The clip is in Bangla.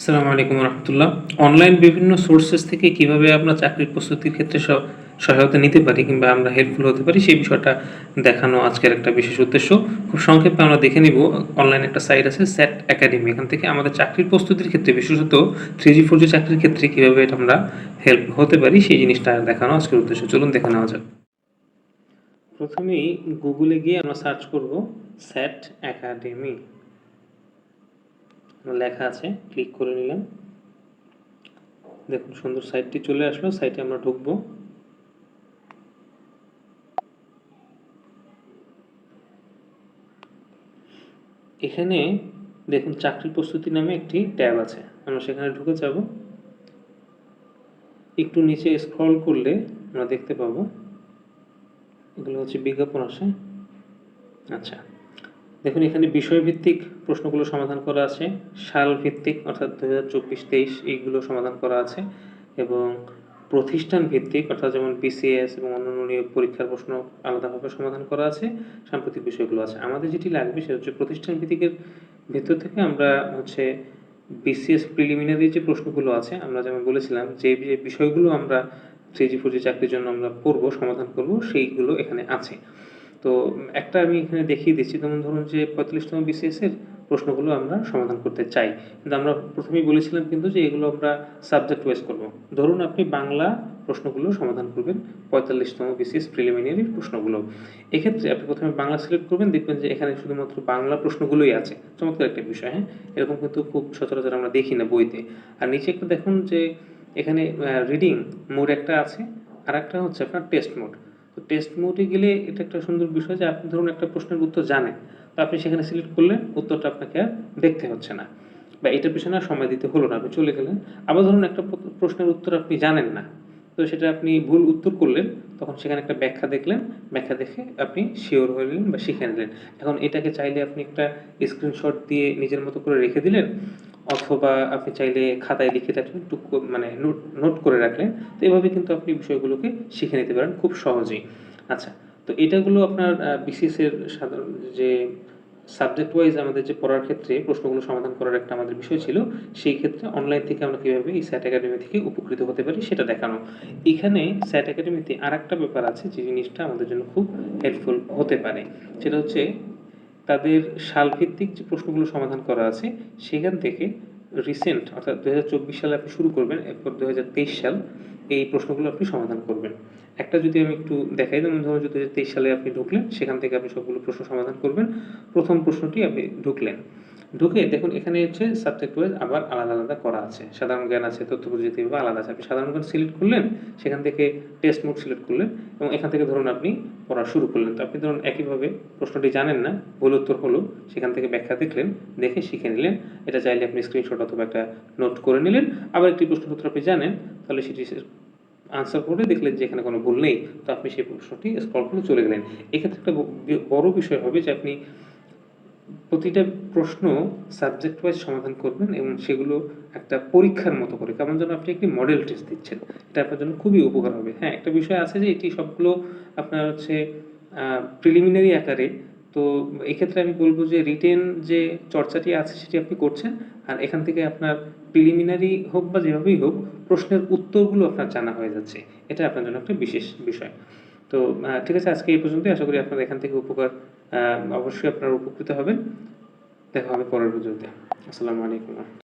আসসালামু আলাইকুম রহমতুল্লাহ। অনলাইন বিভিন্ন সোর্সেস থেকে কীভাবে আমরা চাকরির প্রস্তুতির ক্ষেত্রে সহায়তা নিতে পারি কিংবা আমরা হেল্পফুল হতে পারি, সেই বিষয়টা দেখানো আজকের একটা বিশেষ উদ্দেশ্য। খুব সংক্ষেপে আমরা দেখে নিব অনলাইন একটা সাইট আছে স্যাট একাডেমি এখান থেকে আমাদের চাকরির প্রস্তুতির ক্ষেত্রে বিশেষত থ্রি জি ফোর জি চাকরির ক্ষেত্রে কীভাবে এটা আমরা হেল্প হতে পারি, সেই জিনিসটা দেখানো আজকের উদ্দেশ্য। চলুন দেখে নেওয়া যাক। প্রথমেই গুগলে গিয়ে আমরা সার্চ করব স্যাট একাডেমি লেখা আছে, ক্লিক করে নিলাম। দেখুন, সুন্দর সাইটটি চলে আসলো, সাইটে আমরা ঢুকবো। এখানে দেখুন চাকরি প্রস্তুতি নামে একটি ট্যাব আছে। আমরা সেখানে ঢুকে যাব। একটু নিচে স্ক্রল করলে আমরা দেখতে পাবো। এগুলো হচ্ছে বিজ্ঞাপন আসে। আচ্ছা। দেখুন, এখানে বিষয়ভিত্তিক প্রশ্নগুলো সমাধান করা আছে। সাল ভিত্তিক অর্থাৎ দু হাজার চব্বিশ তেইশ এইগুলো সমাধান করা আছে। এবং প্রতিষ্ঠান ভিত্তিক অর্থাৎ যেমন বিসিএস এবং অন্যান্য নিয়োগ পরীক্ষার প্রশ্ন আলাদাভাবে সমাধান করা আছে। সাম্প্রতিক বিষয়গুলো আছে। আমাদের যেটি লাগবে সেটা হচ্ছে প্রতিষ্ঠান ভিত্তিকের ভিতর থেকে আমরা হচ্ছে বিসিএস প্রিলিমিনারি যে প্রশ্নগুলো আছে, আমরা যেমন বলেছিলাম, যে যে বিষয়গুলো আমরা থ্রি জি, ফোর জি চাকরির জন্য আমরা পড়ব, সমাধান করব, সেইগুলো এখানে আছে। তো একটা আমি এখানে দেখিয়ে দিচ্ছি, যেমন ধরুন যে পঁয়তাল্লিশতম বিসিএস এর প্রশ্নগুলো আমরা সমাধান করতে চাই। কিন্তু আমরা প্রথমেই বলেছিলাম কিন্তু যে এগুলো আমরা সাবজেক্ট ওয়াইজ করব। ধরুন আপনি বাংলা প্রশ্নগুলো সমাধান করবেন, পঁয়তাল্লিশতম বিসিএস প্রিলিমিনারি প্রশ্নগুলো। এক্ষেত্রে আপনি প্রথমে বাংলা সিলেক্ট করবেন, দেখবেন যে এখানে শুধুমাত্র বাংলা প্রশ্নগুলোই আছে। চমৎকার একটা বিষয় হ্যাঁ? এরকম কিন্তু খুব সচরাচর আমরা দেখি না বইতে। আর নিচে একটু দেখুন যে এখানে রিডিং মোড একটা আছে আর একটা হচ্ছে আপনার টেস্ট মোড তো টেস্ট মোডে গেলে এটা একটা সুন্দর বিষয় যে আপনি ধরুন একটা প্রশ্নের উত্তর জানেন, তো আপনি সেখানে সিলেক্ট করলেন, উত্তরটা আপনাকে আর দেখতে হচ্ছে না বা এটার পিছনে আর সময় দিতে হলো না, আপনি চলে গেলেন। আবার ধরুন একটা প্র- প্রশ্নের উত্তর আপনি জানেন না, তো সেটা আপনি ভুল উত্তর করলেন, তখন সেখানে একটা ব্যাখ্যা দেখলেন, ব্যাখ্যা দেখে আপনি শিওর হলেন বা শিখে নিলেন। এখন এটাকে চাইলে আপনি একটা স্ক্রিনশট দিয়ে নিজের মতো করে রেখে দিলেন অথবা আপনি চাইলে খাতায় লিখে রাখলেন টুক মানে নোট নোট করে রাখলেন। তো এভাবে কিন্তু আপনি বিষয়গুলোকে শিখে নিতে পারেন খুব সহজেই। আচ্ছা তো এটাগুলো আপনার বিসিএস এর সাধারণ যে সাবজেক্ট ওয়াইজ আমাদের যে পড়ার ক্ষেত্রে প্রশ্নগুলো সমাধান করার একটা আমাদের বিষয় ছিল, সেই ক্ষেত্রে অনলাইন থেকে আমরা কীভাবে এই স্যাট একাডেমি থেকে উপকৃত হতে পারি সেটা দেখানো। এখানে স্যাট একাডেমিতে আর একটা ব্যাপার আছে যে জিনিসটা আমাদের জন্য খুব হেল্পফুল হতে পারে। সেটা হচ্ছে তাদের সালভিত্তিক যে প্রশ্নগুলো সমাধান করা আছে, সেখান থেকে রিসেন্ট অর্থাৎ দুহাজার চব্বিশ সালে আপনি শুরু করবেন, এরপর দু হাজার তেইশ সাল এই প্রশ্নগুলো আপনি সমাধান করবেন। একটা যদি আমি একটু দেখাই, যেমন ধরুন দু তেইশ সালে আপনি ঢুকলেন, সেখান থেকে আপনি সবগুলো প্রশ্ন সমাধান করবেন। প্রথম প্রশ্নটি আপনি ঢুকলেন। ঢুকে দেখুন, এখানে হচ্ছে সাবজেক্ট ওয়াইজ আবার আলাদা আলাদা করা আছে। সাধারণ জ্ঞান আছে, তথ্য প্রযুক্তি আলাদা আছে। আপনি সাধারণ জ্ঞান সিলেক্ট করলেন, সেখান থেকে টেস্ট মোড সিলেক্ট করলেন এবং এখান থেকে ধরুন আপনি পড়া শুরু করলেন। তো আপনি ধরুন একইভাবে প্রশ্নটি জানেন না, ভুল উত্তর হলো, সেখান থেকে ব্যাখ্যা দেখলেন, দেখে শিখে নিলেন। এটা চাইলে আপনি স্ক্রিনশট অথবা একটা নোট করে নিলেন। আবার একটি প্রশ্ন উত্তর আপনি জানেন, তাহলে সেটি আনসার করে দেখলেন যে এখানে কোনো ভুল নেই। তো আপনি সেই প্রশ্নটি স্কল করে চলে গেলেন। এক্ষেত্রে একটা বড় বিষয় হবে যে আপনি প্রতিটা প্রশ্ন সাবজেক্ট ওয়াইজ সমাধান করবেন এবং সেগুলো একটা পরীক্ষার মতো করে, কেমন যেন আপনি একটি মডেল টেস্ট দিচ্ছেন। এটা আপনার জন্য খুবই উপকার হবে। হ্যাঁ একটা বিষয় আছে যে এটি সবগুলো আপনার হচ্ছে প্রিলিমিনারি আকারে। তো এক্ষেত্রে আমি বলব যে রিটেন যে চর্চাটি আছে সেটি আপনি করছেন, আর এখান থেকে আপনার প্রিলিমিনারি হোক বা যেভাবেই হোক, প্রশ্নের উত্তরগুলো আপনার জানা হয়ে যাচ্ছে। এটা আপনার জন্য একটা বিশেষ বিষয়। তো ঠিক আছে, আজকে এই পর্যন্তই। আশা করি আপনারা এখান থেকে উপকার অবশ্যই আপনারা উপকৃত হবেন। দেখা হবে পরের পর্যন্ত। আসসালামু আলাইকুম।